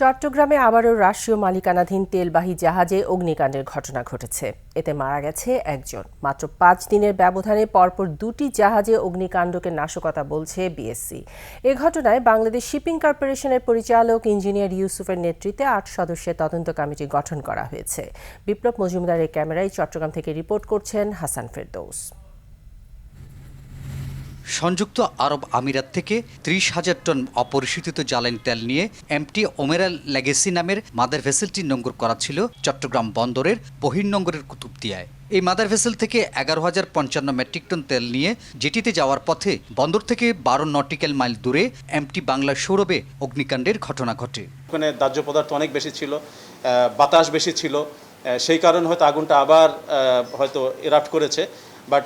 চট্টগ্রামে আবারও রাষ্ট্রীয় মালিকানাধীন তেলবাহী জাহাজে অগ্নিকাণ্ডের ঘটনা ঘটেছে। এতে মারা গেছে একজন। মাত্র পাঁচ দিনের ব্যবধানে পরপর দুটি জাহাজে অগ্নিকাণ্ডকে নাশকতা বলছে বিএসসি। এ ঘটনায় বাংলাদেশ শিপিং কর্পোরেশনের পরিচালক ইঞ্জিনিয়ার ইউসুফের নেতৃত্বে আট সদস্যের তদন্ত কমিটি গঠন করা হয়েছে। বিপ্লব মজুমদারের ক্যামেরায় চট্টগ্রাম থেকে রিপোর্ট করছেন হাসান ফেরদৌস। সংযুক্ত আরব আমিরাত থেকে ত্রিশ হাজার টন অপরিশোধিত জ্বালানি তেল নিয়ে এমটি ওমেরাল লেগেসি নামের মাদার ভেসেলটি নোঙ্গর করা ছিল চট্টগ্রাম বন্দরের বহির্নোঙ্গরের কুতুবদিয়ায়। এই মাদার ভেসেল থেকে এগারো হাজার পঞ্চান্ন মেট্রিক টন তেল নিয়ে জেটিতে যাওয়ার পথে বন্দর থেকে বারো নটিক্যাল মাইল দূরে এমটি বাংলার সৌরভে অগ্নিকাণ্ডের ঘটনা ঘটে। ওখানে দাহ্য পদার্থ অনেক বেশি ছিল বাতাস বেশি ছিল সেই কারণে হয়তো আগুনটা আবার হয়তো এরাপ্ট করেছে। বাট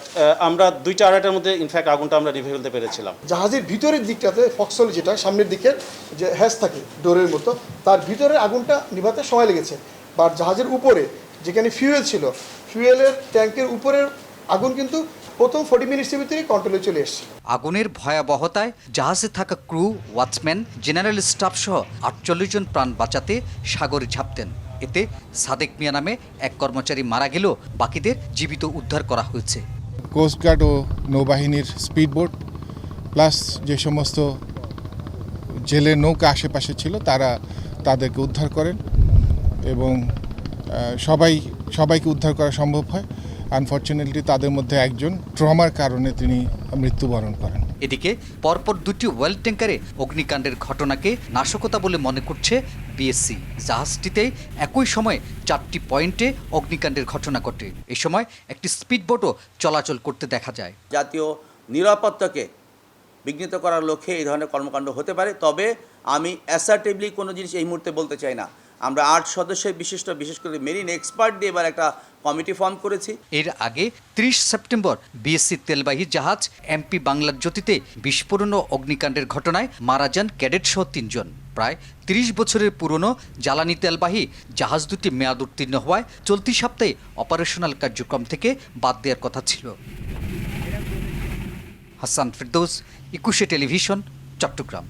আমরা দুইটা আড়াইটার মধ্যে ইনফ্যাক্ট আগুনটা আমরা নিভে ফেলতে পেরেছিলাম। জাহাজের ভিতরের দিকটাতে ফক্সল যেটা সামনের দিকের যে হ্যাস থাকে ডোরের মতো তার ভিতরে আগুনটা নিভাতে সময় লেগেছে। বাট জাহাজের উপরে যেখানে ফিউয়েল ছিল ফিউয়েলের ট্যাঙ্কের উপরের আগুন কিন্তু প্রথম ফোর্টি মিনিটসের ভিতরেই কন্ট্রোলে চলে এসছে। আগুনের ভয়াবহতায় জাহাজে থাকা ক্রু ওয়াচম্যান জেনারেল স্টাফ সহ আটচল্লিশ জন প্রাণ বাঁচাতে সাগরে ঝাঁপতেন এতে সাদেক মিয়া নামে এক কর্মচারী মারা গেলেও বাকিদের জীবিত উদ্ধার করা হয়েছে। কোস্টগার্ড ও নৌবাহিনীর স্পিডবোট প্লাস যে সমস্ত জেলে নৌকা আশেপাশে ছিল, তারা তাদেরকে উদ্ধার করেন এবং সবাই, সবাইকে উদ্ধার করা সম্ভব হয়। আনফর্চুনেটলি তাদের মধ্যে একজন ট্রমার কারণে তিনি মৃত্যুবরণ করেন। এদিকে পরপর দুটি ওয়েল ট্যাঙ্কারে অগ্নিকাণ্ডের ঘটনাকে নাশকতা বলে মনে করছে বিএসসি জাহাজটিতে একই সময়ে চারটি পয়েন্টে অগ্নিকাণ্ডের ঘটনা ঘটে। এই সময় একটি স্পিডবোটও চলাচল করতে দেখা যায়। জাতীয় নিরাপত্তাকে বিঘ্নিত করার লক্ষ্যে এই ধরনের কর্মকাণ্ড হতে পারে তবে আমি অ্যাসার্টিভলি কোনো জিনিস এই মুহূর্তে বলতে চাই না। আমরা আট সদস্যের বিশিষ্ট, বিশেষ করে মেরিন এক্সপার্ট দিয়ে এবার একটা কমিটি ফর্ম করেছি। এর আগে ত্রিশ সেপ্টেম্বর বিএসসি তেলবাহী জাহাজ এমপি বাংলার জ্যোতিতে বিস্ফোরণ ও অগ্নিকাণ্ডের ঘটনায় মারা যান ক্যাডেট সহ তিনজন। প্রায় তিরিশ বছরের পুরনো জ্বালানি তেলবাহী জাহাজ দুটি মেয়াদ উত্তীর্ণ হওয়ায় চলতি সপ্তাহে অপারেশনাল কার্যক্রম থেকে বাদ দেওয়ার কথা ছিল। হাসান ফিরদৌস, একুশে টেলিভিশন, চট্টগ্রাম।